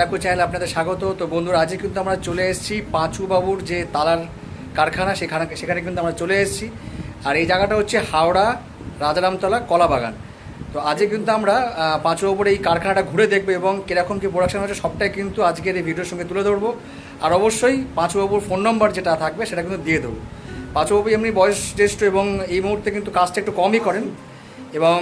ব্যাকু channel আপনাদের স্বাগত। তো বন্ধুরা আজকে কিন্তু আমরা চলে এসেছি পাঁচু বাবুর যে তালার কারখানা সেখানে সেখানে কিন্তু আমরা চলে এসেছি। আর এই জায়গাটা হচ্ছে হাওড়া রাজারামতলা কলাবাগান। তো আজকে কিন্তু আমরা আহ, পাঁচু বাবুর এই কারখানাটা ঘুরে দেখব এবং কীরকম কী প্রোডাকশন হচ্ছে সবটাই কিন্তু আজকের এই ভিডিওর সঙ্গে তুলে ধরবো। আর অবশ্যই পাঁচু বাবুর ফোন নম্বর যেটা থাকবে সেটা কিন্তু দিয়ে দেবো। পাঁচু বাবু এমনি বয়স জ্যেষ্ঠ এবং এই মুহূর্তে কিন্তু কাজটা একটু কমই করেন। এবং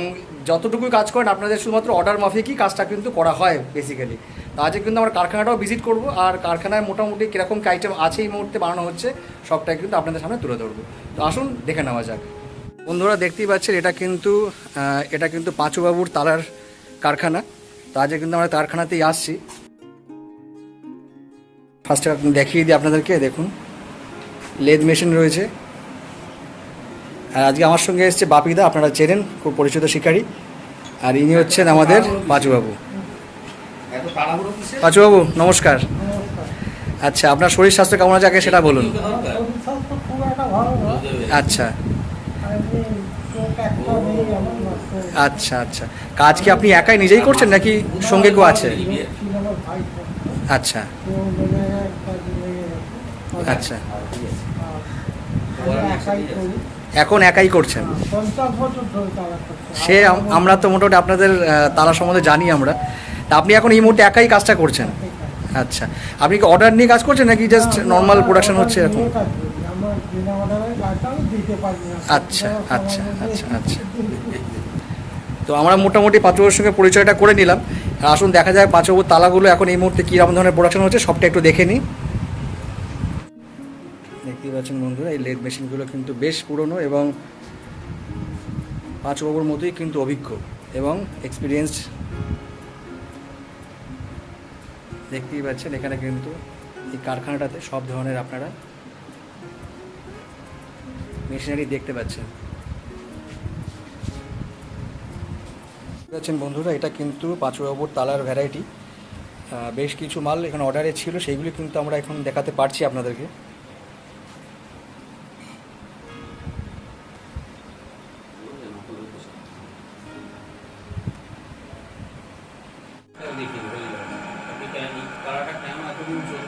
যতটুকু কাজ করেন আপনাদের শুধুমাত্র অর্ডার মাফিকই কাজটা কিন্তু করা হয় বেসিক্যালি তো আজকে কিন্তু আমরা কারখানাটাও ভিজিট করব আর কারখানায় মোটামুটি কীরকম কী আইটেম আছে এই মুহূর্তে বানানো হচ্ছে, সবটাই কিন্তু আপনাদের সামনে তুলে ধরবো। তো আসুন, দেখে নেওয়া যাক। বন্ধুরা, দেখতেই পাচ্ছেন, এটা কিন্তু এটা কিন্তু পাঁচুবাবুর তালার কারখানা। তো আজকে কিন্তু আমরা কারখানাতেই আসছি। ফার্স্টে দেখিয়ে দিই আপনাদেরকে, দেখুন। লেদ মেশিন রয়েছে। আর আজকে আমার সঙ্গে এসেছে বাপিদা, আপনারা চেনেন, খুব পরিচিত শিকারী। আর ইনি হচ্ছেন আমাদের পাঁচুবাবু। পাঁচুবাবু, নমস্কার আচ্ছা আপনার শরীর স্বাস্থ্য কেমন আছে আগে সেটা বলুন। আচ্ছা। আচ্ছা আচ্ছা কাজ কি আপনি একাই নিজেই করছেন নাকি সঙ্গে কেউ আছে। আচ্ছা। আচ্ছা। এখন একাই করছেন। সে আমরা তো মোটামুটি আপনাদের তালা সম্বন্ধে জানি আমরা তা আপনি এখন এই মুহূর্তে একাই কাজটা করছেন আচ্ছা আপনি কি অর্ডার নিয়ে কাজ করছেন নাকি জাস্ট নর্মাল প্রোডাকশন হচ্ছে এরকম নিয়ে কাজ করি। আমার বিনা অর্ডারে কাজটা আমি দিতে পারি না। আচ্ছা, আচ্ছা, আচ্ছা, আচ্ছা। তো আমরা মোটামুটি পাঁচবাবুর সঙ্গে পরিচয়টা করে নিলাম আসুন দেখা যায় পাঁচবাবুর তালাগুলো এখন এই মুহূর্তে কীরকম ধরনের প্রোডাকশন হচ্ছে সবটা একটু দেখে নিই দেখতেই পাচ্ছেন বন্ধুরা এই লেদ মেশিনগুলো কিন্তু বেশ পুরনো এবং পাঁচ পাঁচবাবুর মতোই কিন্তু অভিজ্ঞ এবং এক্সপিরিয়েন্সড দেখতেই পাচ্ছেন, এখানে কিন্তু এই কারখানাটাতে সব ধরনের আপনারা মেশিনারি দেখতে পাচ্ছেন। পাচ্ছেন বন্ধুরা, এটা কিন্তু পাঁচুবাবুর তালার ভ্যারাইটি বেশ কিছু মাল এখানে অর্ডারে ছিল সেইগুলি কিন্তু আমরা এখন দেখাতে পারছি আপনাদেরকে। কেমন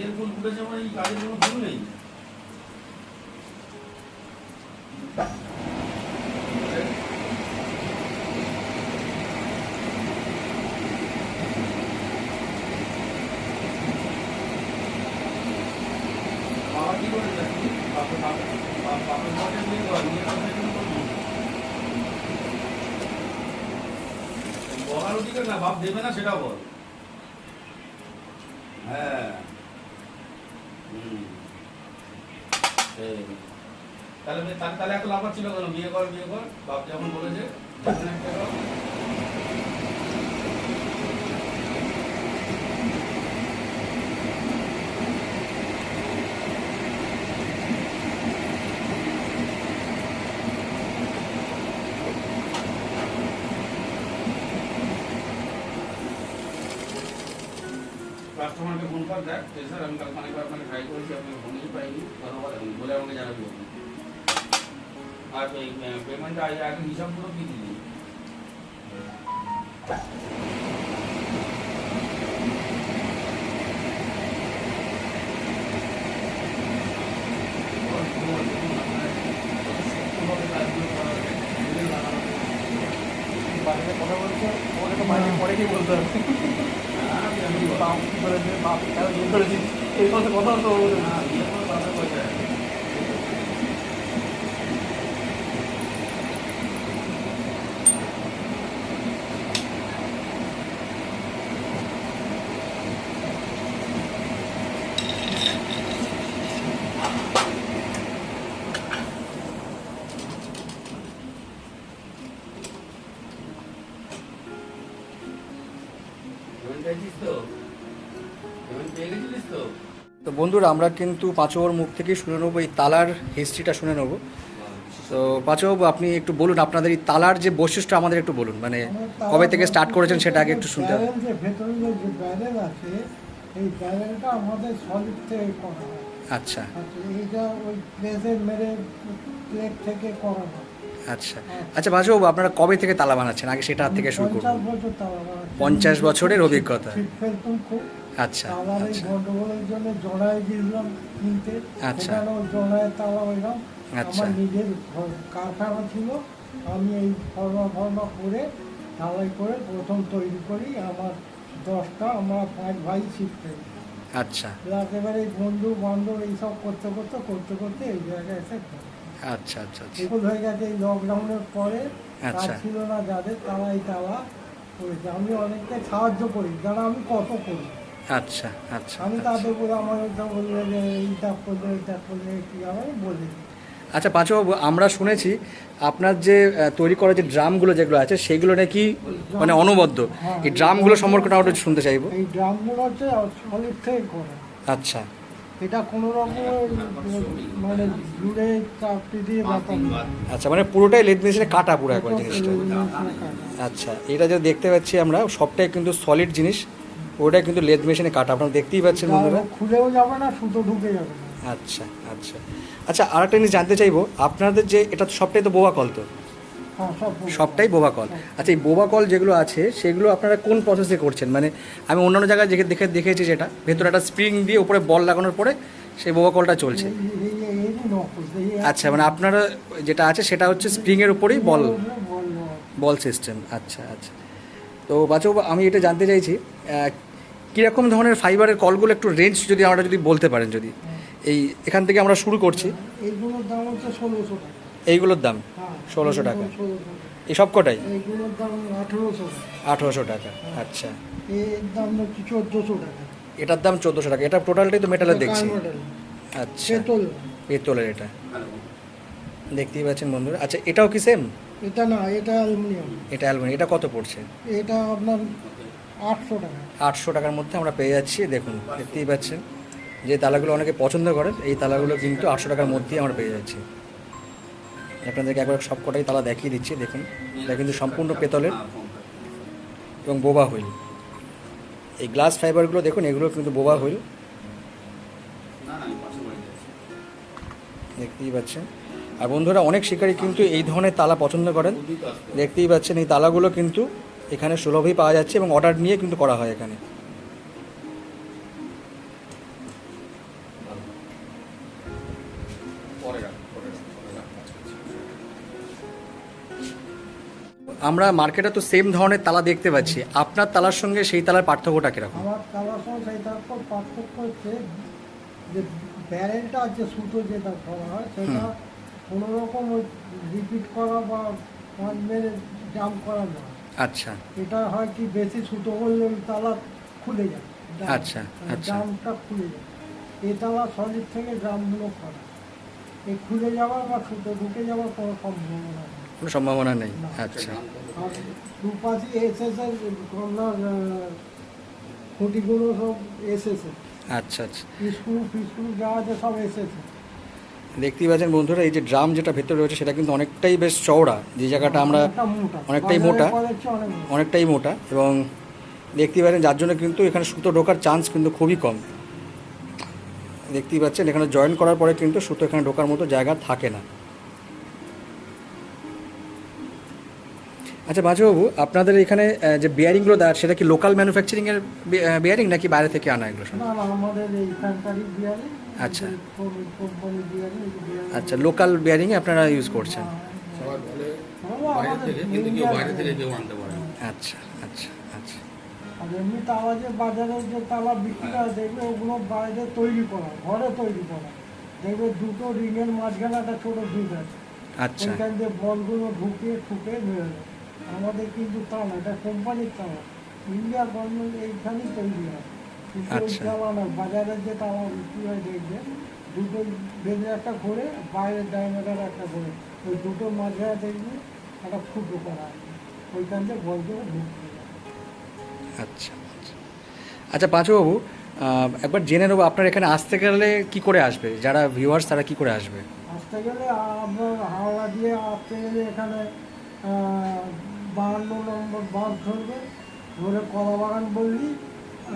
বিয়ের ফুল ফুটেছে মানে এই কাজের কোনো ফুল নেই। বলার অধিকার না, বাপ দেবে না সেটা বল। হ্যাঁ হুম। সেই। তাহলে তাহলে এত লাফার ছিল কেন বিয়ে কর বিয়ে কর বাপ যখন বলেছে কাস্টমারকে ফোন কর দেখ যে স্যার আমি কালকে অনেকবার আপনাকে ট্রাই করেছি আপনাকে ফোনই পাইনি ধন্যবাদ বলে আমাকে জানাবি আর পেমেন্টটা আগে আগে হিসাবগুলো কি দিলি বাইরে কথা বলছো ওরে তো বাইরে পরে কি বলতে হবে বাপ কি করেছে বাপ কেন বিয়ে করেছিস এই কথা কথা তো বন্ধুরা আমরা কিন্তু পাঁচবাবুর মুখ থেকে শুনে নেব এই তালার হিস্ট্রিটা শুনে নেব। তো পাঁচবাবু আপনি একটু বলুন আপনাদের এই তালার যে বৈশিষ্ট্য আমাদের একটু বলুন মানে কবে থেকে স্টার্ট করেছেন সেটা আগে একটু শুনতে হবে। এই ব্যারেলটা আমাদের সলিড থেকে করা আচ্ছা। আচ্ছা এইটা ওই প্লেসে মেরে প্লেট থেকে করা আচ্ছা। আচ্ছা বাসবাবু আপনারা কবে থেকে তালা বানাচ্ছেন? আগে সেটা থেকে শুরু করুন। পঞ্চাশ বছরের অভিজ্ঞতা। আচ্ছা তালার এই আচ্ছা। গন্ডগোলের জন্য জোড়ায় গিয়েছিলাম কিনতে আচ্ছা। সেখানেও জোড়ায় তালা হইলাম আচ্ছা। আমার নিজের ঘর- কারখানা ছিল। আমি এই ফর্মা ফর্মা করে ঢালাই করে প্রথম তৈরি করি। আমার দশটা আমরা পাঁচ ভাই করি আচ্ছা। এবারে বন্ধু বান্ধব এইসব করতে করতে করতে করতে এই জায়গায় এসে আচ্ছা আচ্ছা আচ্ছা। হয়ে গেছে এই লকডাউনের পরে। কাজ আচ্ছা। ছিল না যাদের তারা তালা করেছে। আমি অনেককে সাহায্য করি। যারা আমি কত করি। আচ্ছা আচ্ছা আমি আচ্ছা। তাদের বলে আমার ওইটা বললে যে এইটা করলে এইটা করলে কি হবে আমি বলে আচ্ছা পাঁচবাবু আমরা শুনেছি আপনার যে তৈরি করা যে ড্রামগুলো যেগুলো আছে সেগুলো নাকি মানে অনবদ্য। এই ড্রামগুলো সম্পর্কে আমরা একটু শুনতে চাইব। এই ড্রামগুলো হচ্ছে সলিড থেকে করা। আচ্ছা। এটা কোনো রকমের মানে জুড়ে চাপটি দিয়ে আচ্ছা মানে পুরোটাই লেদ মেশিনে কাটা পুরো একবার এটা জিনিসটা। আচ্ছা এটা যে দেখতে পাচ্ছি আমরা সবটাই কিন্তু সলিড জিনিস। ওটাই কিন্তু লেদ মেশিনে কাটা আপনারা দেখতেই পাচ্ছেন বন্ধুরা। খুলেও যাবে না সুতো ঢুকে যাবে। আচ্ছা আচ্ছা। আচ্ছা আর একটা জিনিস জানতে চাইব আপনাদের যে এটা সবটাই তো বোবা কল তো? হ্যাঁ সবটাই বোবা কল। আচ্ছা এই বোবা কল যেগুলো আছে সেগুলো আপনারা কোন প্রসেসে করছেন? মানে আমি অন্যান্য জায়গায় দেখে দেখে দেখেছি যেটা ভেতরে একটা স্প্রিং দিয়ে উপরে বল লাগানোর পরে সেই বোবা কলটা চলছে। আচ্ছা মানে আপনারা যেটা আছে সেটা হচ্ছে স্প্রিংয়ের উপরেই বল বল সিস্টেম আচ্ছা আচ্ছা। তো বাচক আমি এটা জানতে চাইছি কীরকম ধরনের ফাইবারের কলগুলো একটু রেঞ্জ যদি আমরা যদি বলতে পারেন যদি। এই এখান থেকে আমরা শুরু করছি। এইগুলোর দাম হচ্ছে ষোলোশো টাকা। এইগুলোর দাম? হ্যাঁ 1600 টাকা। এই সব কটাই? এইগুলোর দাম আঠেরোশো টাকা। আঠেরোশো টাকা আচ্ছা। এর দাম হচ্ছে চোদ্দোশো টাকা। এটার দাম চোদ্দোশো টাকা। এটা টোটালটাই তো মেটালের দেখছি। আচ্ছা। পেতল পেতলের এটা। দেখতেই পাচ্ছেন বন্ধুরা। আচ্ছা এটাও কি সেম এটা না এটা অ্যালুমিনিয়াম। এটা অ্যালুমিনিয়াম। এটা কত পড়ছে? এটা আপনার আটশো টাকা। আটশো টাকার মধ্যে আমরা পেয়ে যাচ্ছি। দেখুন, দেখতেই পাচ্ছেন যে তালাগুলো অনেকে পছন্দ করেন, এই তালাগুলো কিন্তু আটশো টাকার মধ্যেই আমরা পেয়ে যাচ্ছি। আপনাদেরকে একবার সব কটাই তালা দেখিয়ে দিচ্ছি, দেখুন। এটা কিন্তু সম্পূর্ণ পেতলের এবং বোবা হুইল। এই গ্লাস ফাইবারগুলো দেখুন, এগুলো কিন্তু বোবা হুইল। দেখতেই পাচ্ছেন। আর বন্ধুরা, অনেক শিকারী কিন্তু এই ধরনের তালা পছন্দ করেন। দেখতেই পাচ্ছেন, এই তালাগুলো কিন্তু এখানে সুলভই পাওয়া যাচ্ছে এবং অর্ডার নিয়ে কিন্তু করা হয় এখানে। আমরা মার্কেটে তো সেম ধরনের তালা দেখতে পাচ্ছি। আপনার তালার সঙ্গে সেই তালার পার্থক্যটা কীরকম? আমার কালার সহ সেই তারপর পার্থক্য হচ্ছে যে ব্যারেলটা যে সুতো যেটা করা হয় সেটা কোনো রকম রিপিট করা বা মেরে জাম করা না আচ্ছা। এটা হয় কি বেশি সুতো করলে ওই তালা খুলে যায়। আচ্ছা, আচ্ছা। জামটা খুলে যায়। এই তালা সলিড থেকে জামগুলো করা এই খুলে যাওয়ার বা সুতো ঢুকে যাওয়ার কোনো সম্ভাবনা নেই। কোনো সম্ভাবনা নেই? আচ্ছা। দুপাশি এসএসের আপনার খুঁটিগুলো সব এসেছে আচ্ছা আচ্ছা। স্ক্রু ফিস্ক্রু যা আছে সব এসেছে দেখতেই পাচ্ছেন বন্ধুরা এই যে ড্রাম যেটা ভেতরে রয়েছে সেটা কিন্তু অনেকটাই বেশ চওড়া। যে জায়গাটা আমরা অনেকটাই মোটা। অনেকটাই মোটা এবং দেখতেই পাচ্ছেন যার জন্য কিন্তু এখানে সুতো ঢোকার চান্স কিন্তু খুবই কম। দেখতেই পাচ্ছেন এখানে জয়েন করার পরে কিন্তু সুতো এখানে ঢোকার মতো জায়গা থাকে না। আচ্ছা বাজুবাবু আপনাদের এখানে যে বিয়ারিংগুলো দেওয়ার সেটা কি লোকাল ম্যানুফ্যাকচারিংয়ের বিয়ারিং নাকি বাইরে থেকে আনা এগুলো সব? না না আমাদের আচ্ছা। আচ্ছা লোকাল বিয়ারিংয়ে আপনারা ইউজ করছেন সবাই বলে তালাগুলো বাইরে আমাদের থেকে কিন্তু কেউ ইন্ডিয়ার বাইরে থেকে তৈরি। কেউ আনতে পারে না। আচ্ছা আচ্ছা আচ্ছা আর এমনি তালা যে বাজারে যে তালা বিক্রি হয় দেখবে ওগুলো বাইরে তৈরি করা ঘরে তৈরি করা দেখবে দুটো রিংয়ের মাঝখানে একটা ছোটো আছে আচ্ছা ওইখান দিয়ে বলগুলো ঢুকিয়ে ঠুকে বেরো আমাদের কিন্তু তালা এটা কোম্পানির তালা। ইন্ডিয়ার গভর্নমেন্ট এইখানেই তৈরি হয়। কিন্তু আচ্ছা। তালা না বাজারের যে তালা বিক্রি হয় দেখবে দুটো বেঁধে একটা ঘুরে বাইরের ডায়মিটার একটা ঘুরে। ওই দুটো মাঝখানে দেখবে একটা ফুটো করা ওইখান দিয়ে বলগুলো ঢুকিয়ে দেয়। আচ্ছা আচ্ছা। আচ্ছা পাঁচুবাবু একবার জেনে নেব আপনার এখানে আসতে গেলে কি করে আসবে? যারা ভিউয়ার্স তারা কি করে আসবে? আসতে গেলে আপনার হাওড়া দিয়ে আসতে গেলে এখানে বাহান্ন নম্বর বাস ধরবে ধরে কলাবাগান বললি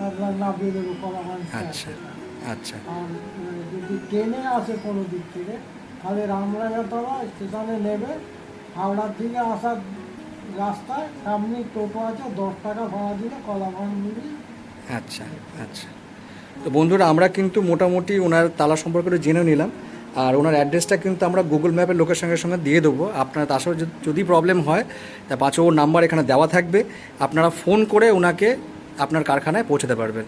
আপনার নামিয়ে দেবে কলাবাগান আচ্ছা আচ্ছা। আর যদি ট্রেনে আসে কোনো দিক থেকে তাহলে রামরাজাতলা স্টেশনে নেবে হাওড়ার থেকে আসার রাস্তায় সামনে টোটো আছে দশ টাকা ভাড়া দিলে কলাবাগান মিলিয়ে আচ্ছা আচ্ছা। তো বন্ধুরা আমরা কিন্তু মোটামুটি ওনার তালা সম্পর্কে জেনে নিলাম। আর ওনার অ্যাড্রেসটা কিন্তু আমরা গুগল ম্যাপের লোকের সঙ্গে সঙ্গে দিয়ে দেবো। আপনার তার সঙ্গে যদি- প্রবলেম হয়, তা পাঁচ ওর নাম্বার এখানে দেওয়া থাকবে। আপনারা ফোন করে ওনাকে আপনার কারখানায় পৌঁছাতে পারবেন।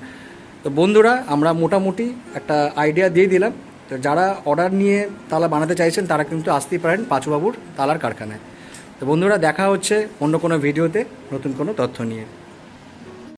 তো বন্ধুরা, আমরা মোটামুটি একটা আইডিয়া দিয়ে দিলাম। তো যারা অর্ডার নিয়ে তালা বানাতে চাইছেন, তারা কিন্তু আসতেই পারেন পাঁচুবাবুর তালার কারখানায়। তো বন্ধুরা, দেখা হচ্ছে অন্য কোনো ভিডিওতে নতুন কোনো তথ্য নিয়ে।